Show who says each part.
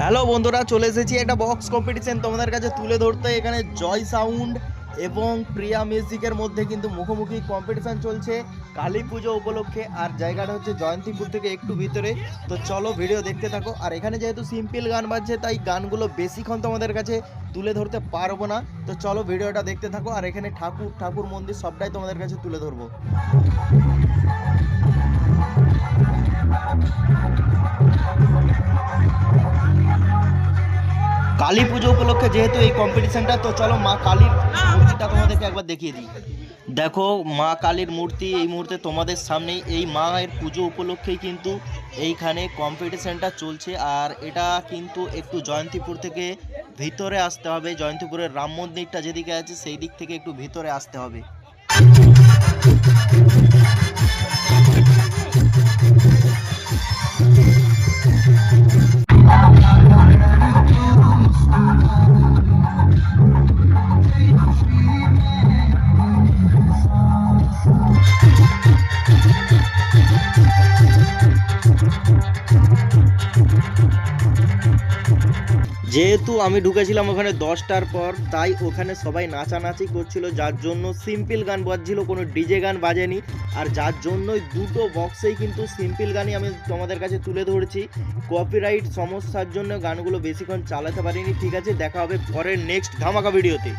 Speaker 1: Hello বন্ধুরা, চলে এসেছি একটা বক্স কম্পিটিশন তোমাদের কাছে তুলে ধরতে। এখানে জয় সাউন্ড এবং প্রিয়া মিউজিকের মধ্যে কিন্তু মুখোমুখি কম্পিটিশান চলছে কালী পুজো উপলক্ষে। আর জায়গাটা হচ্ছে জয়ন্তীপুর থেকে একটু ভিতরে। তো চলো ভিডিও দেখতে থাকো। আর এখানে যেহেতু সিম্পল গান বাজছে, তাই গানগুলো বেশিক্ষণ তোমাদের কাছে তুলে ধরতে পারব না। তো চলো ভিডিওটা দেখতে থাকো। আর এখানে ঠাকুর ঠাকুর মন্দির সবটাই তোমাদের কাছে তুলে ধরবো। কালী পুজো উপলক্ষে যেহেতু এই কম্পিটিশনটা তো চলো মা কালীর মূর্তিটা তোমাদেরকে একবার দেখিয়ে দিই। দেখো, মা কালীর মূর্তি, এই মুহূর্তে তোমাদের সামনেই এই মায়ের পুজো উপলক্ষেই কিন্তু এইখানে কম্পিটিশনটা চলছে। আর এটা কিন্তু একটু জয়ন্তীপুর থেকে ভিতরে আসতে হবে। জয়ন্তীপুরের রাম মন্দিরটা যেদিকে আছে সেই দিক থেকে একটু ভিতরে আসতে হবে। যেহেতু আমি ঢুকেছিলাম ওখানে দশটার পর, তাই ওখানে সবাই নাচানাচি করছিল, যার জন্য সিম্পল গান বাজছিল, কোনো ডিজে গান বাজেনি। আর যার জন্যই দুটো বক্সেই কিন্তু সিম্পল গানই আমি তোমাদের কাছে তুলে ধরেছি। কপিরাইট সমস্যার জন্য গানগুলো বেশিক্ষণ চালাতে পারিনি, ঠিক আছে? দেখা হবে পরের নেক্সট ধামাকা ভিডিওতে